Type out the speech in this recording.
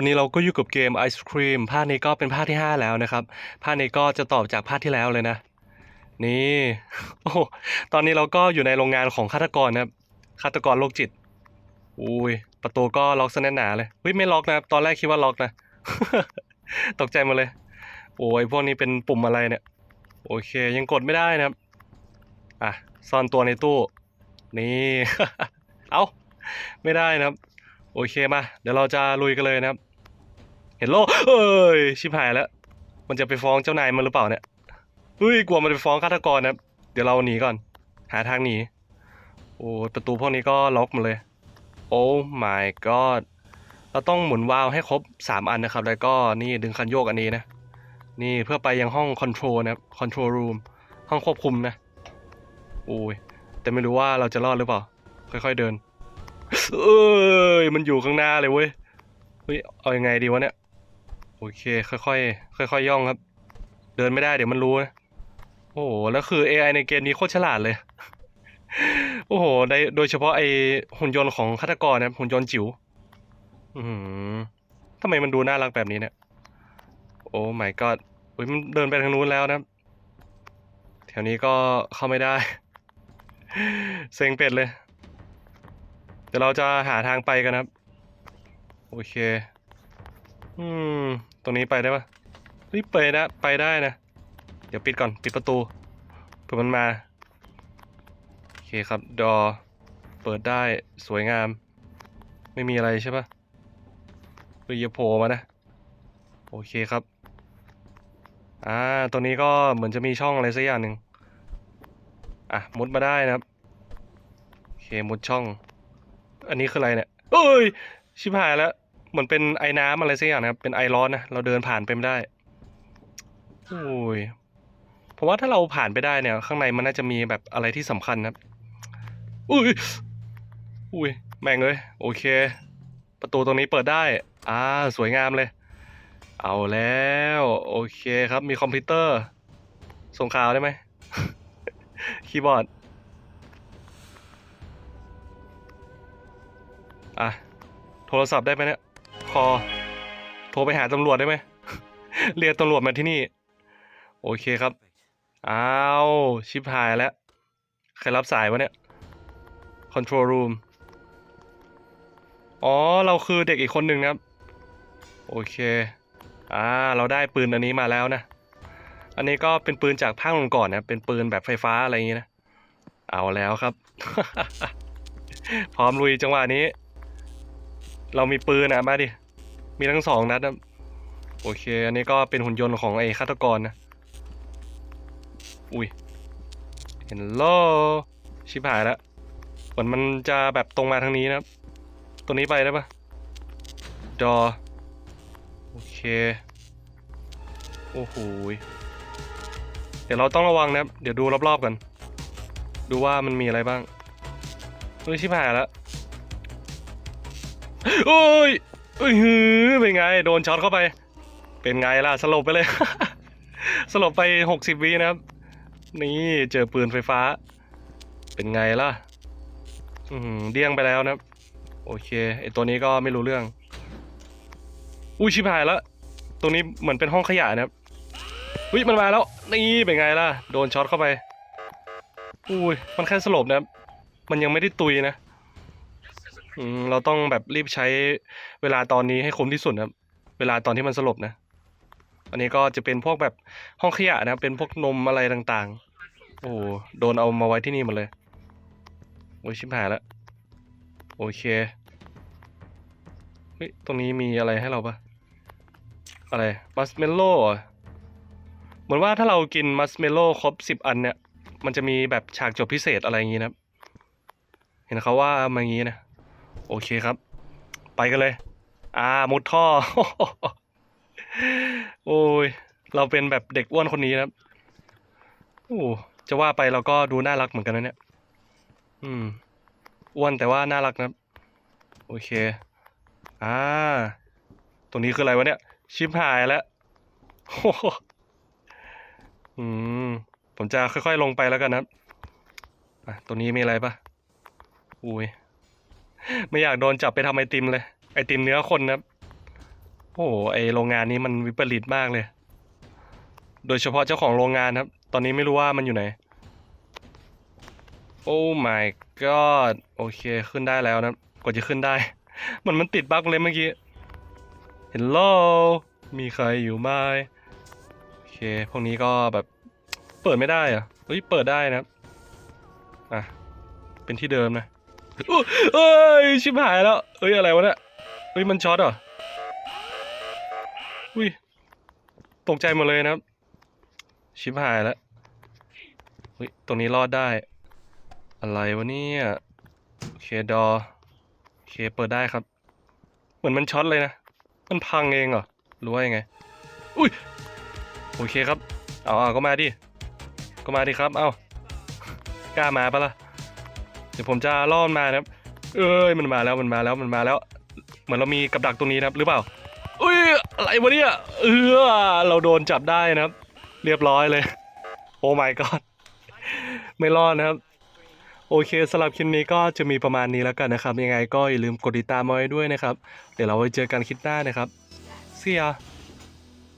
วันนี้เราก็อยู่กับเกมไอศครีมภาคนี้ก็เป็นภาคที่ 5 แล้วนะครับ ภาคนี้ก็จะตอบจากภาคที่แล้วเลยนะ นี่โอ้ตอนนี้เราก็อยู่ในโรงงานของฆาตกรนะครับฆาตกรโรคจิตอุ้ยประตูก็ล็อกซะแน่นหนาเลยเฮ้ยไม่ล็อกนะครับตอนแรกคิดว่าล็อกนะ ตกใจมาเลย โอ้ยพวกนี้เป็นปุ่มอะไรเนี่ย โอเค ยังกดไม่ได้นะครับอะซ่อนตัวในตู้ นี่ เอ้า ไม่ได้นะครับ โอเคมา เดี๋ยวเราจะลุยกันเลยนะครับ เห็นโลเอ้ยชิบหายแล้ว มันจะไปฟ้องเจ้านายมันหรือเปล่าเนี่ยเฮ้ยกลัวมันไปฟ้องฆาตกรนะเดี๋ยวเราหนีก่อน หาทางหนีโอ้ประตูพวกนี้ก็ล็อกหมดเลย โอ้ my god เราต้องหมุนวาล์วให้ครบ 3 อันนะครับ แล้วก็นี่ดึงคันโยกอันนี้นะ นี่เพื่อไปยังห้องคอนโทรลนะครับคอนโทรลรูมห้องควบคุมนะโอ้ยแต่ไม่รู้ว่าเราจะรอดหรือเปล่า ค่อยๆเดิน เอ้ย มันอยู่ข้างหน้าเลยเว้ยเฮ้ยเอายังไงดีวะเนี่ย โอเค ค่อยๆค่อยๆย่องครับ เดินไม่ได้เดี๋ยวมันรู้นะโอ้โหแล้วคือ AI ในเกมนี้โคตรฉลาดเลย โอ้โหในโดยเฉพาะไอหุ่นยนต์ของฆาตกรนะหุ่นยนต์จิ๋วอือหือทำไมมันดูน่ารักแบบนี้เนี่ย โอ้ my god อุ้ยมันเดินไปทางนู้นแล้วนะ แถวนี้ก็เข้าไม่ได้ เซ็งเป็ดเลย เดี๋ยวเราจะหาทางไปกันนะครับ โอเค อืม รงนี้ไปได้ปะเฮ้ยไปนะไปได้นะ เดี๋ยวปิดก่อนปิดประตูเผื่อมันมา โอเคครับ ดอ เปิดได้สวยงาม ไม่มีอะไรใช่ปะเฮ้ยอย่าโผล่มานะ โอเคครับ อ่าตรงนี้ก็เหมือนจะมีช่องอะไรสักอย่างหนึ่งอะมุดมาได้นะครับ โอเคมุดช่อง อันนี้คืออะไรเนี่ยเอ้ย ชิบหายแล้ว มือนเป็นไอ้น้ำอะไรสักอย่างนะครับ เป็นไอร้อนนะ เราเดินผ่านไปไม่ได้ โอ้ยผมว่าถ้าเราผ่านไปได้เนี่ย ข้างในมันน่าจะมีแบบอะไรที่สำคัญนะครับ อุ้ย อุ้ย แม่งเลย โอเค ประตูตรงนี้เปิดได้ อ่า สวยงามเลย เอาแล้ว โอเคครับ มีคอมพิวเตอร์ ส่งข่าวได้ไหม คีย์บอร์ด อะ โทรศัพท์ได้ไหมเนี่ย อ โทรไปหาตำรวจได้ไหม เรียกตำรวจมาที่นี่ โอเคครับ อ้าว ชิบหายแล้ว ใครรับสายวะเนี่ย Control Room อ๋อ เราคือเด็กอีกคนหนึ่งนะครับ โอเค อ่า เราได้ปืนอันนี้มาแล้วนะ อันนี้ก็เป็นปืนจากภาคก่อนๆนะ เป็นปืนแบบไฟฟ้าอะไรอย่างนี้นะ เอาแล้วครับ พร้อมลุยจังหวะนี้ เรามีปืนนะมาดิ มีทั้งสองนัดนะโอเค อันนี้ก็เป็นหุ่นยนต์ของไอ้ฆาตกรนะ อุ้ยเห็นโลชิบหายแล้วเหมือนมันจะแบบตรงมาทางนี้นะครับ ตัวนี้ไปได้ปะดอโอเค โอ้โหเดี๋ยวเราต้องระวังนะครับ เดี๋ยวดูรอบๆกัน ดูว่ามันมีอะไรบ้างเฮ้ยชิบหายแล้วโอ้ย อ้ยฮือเป็นไง โดนช็อตเข้าไป เป็นไงล่ะ สลบไปเลย สลบไปหกสิบวินะครับ นี่เจอปืนไฟฟ้า เป็นไงล่ะ อือหือเดี้ยงไปแล้วนะครับ โอเคไอตัวนี้ก็ไม่รู้เรื่อง อุ้ยชิบหายแล้วตรงนี้เหมือนเป็นห้องขยะนะครับอุ้ยมันมาแล้ว นี่เป็นไงล่ะ โดนช็อตเข้าไป อุ้ยมันแค่สลบนะครับ มันยังไม่ได้ตุยนะ อืมเราต้องแบบรีบใช้เวลาตอนนี้ให้คุ้มที่สุดนะครับ เวลาตอนที่มันสลบนะ อันนี้ก็จะเป็นพวกแบบห้องขยะนะครับเป็นพวกนมอะไรต่างๆ โอ้โหโดนเอามาไว้ที่นี่หมดเลย โอ้ยชิบหายแล้ว โอเค เฮ้ย ตรงนี้มีอะไรให้เราปะอะไร มัสเมลโล่เหมือนว่าถ้าเรากินมัสเมลโล่ครบสิบอันเนี่ย มันจะมีแบบฉากจบพิเศษอะไรอย่างงี้นะครับ เห็นเขาว่ามาอย่างงี้นะ โอเคครับ ไปกันเลย อ่ามุดท่อ โอ้ย เราเป็นแบบเด็กอ้วนคนนี้นะครับโอ้จะว่าไปเราก็ดูน่ารักเหมือนกันนะเนี่ย อืม อ้วนแต่ว่าน่ารักนะโอเค อ่า ตรงนี้คืออะไรวะเนี่ย ชิบหายแล้วโอ้โหอืม ผมจะค่อยๆลงไปแล้วกันนะครับอะ ตรงนี้มีอะไรปะอุ้ย ไม่อยากโดนจับไปทำไอติมเลย ไอติมเนื้อคนนะโอ้โหไอโรงงานนี้มันวิปริตมากเลย โดยเฉพาะเจ้าของโรงงานครับ ตอนนี้ไม่รู้ว่ามันอยู่ไหน โอ้ my god โอเคขึ้นได้แล้วนะกว่าจะขึ้นได้ มันมันติดบั๊กเลยเมื่อกี้ Hello มีใครอยู่ไหมโอเค พวกนี้ก็แบบเปิดไม่ได้อะเฮ้ย เปิดได้นะ อะ เป็นที่เดิมนะ เอ้ยชิบหายแล้วเอ้ยอะไรวะเนี่ยเฮ้ยมันช็อตเหรออุ้ยตกใจหมดเลยนะครับ ชิบหายแล้วเฮ้ยตรงนี้รอดได้ อะไรวะเนี่ยโอเคดอโอเคเปิดได้ครับ เหมือนมันช็อตเลยนะ มันพังเองเหรอหรือว่ายังไง อุ้ยโอเคครับ เอาเอาก็มาดิ ก็มาดิครับ เอากล้ามาปะล่ะ ดี๋ยวผมจะล่อมันมานะครับ เอ้ยมันมาแล้วมันมาแล้วมันมาแล้ว เหมือนเรามีกับดักตรงนี้นะครับ หรือเปล่าอุ้ยอะไรวะเนี่ยเออเราโดนจับได้นะครับ เรียบร้อยเลย โอ้ my god ไม่รอดนะครับ โอเคสำหรับคลิปนี้ก็จะมีประมาณนี้แล้วกันนะครับ ยังไงก็อย่าลืมกดติดตามเอาไว้ด้วยนะครับ เดี๋ยวเราไว้เจอกันคลิปหน้านะครับ See ya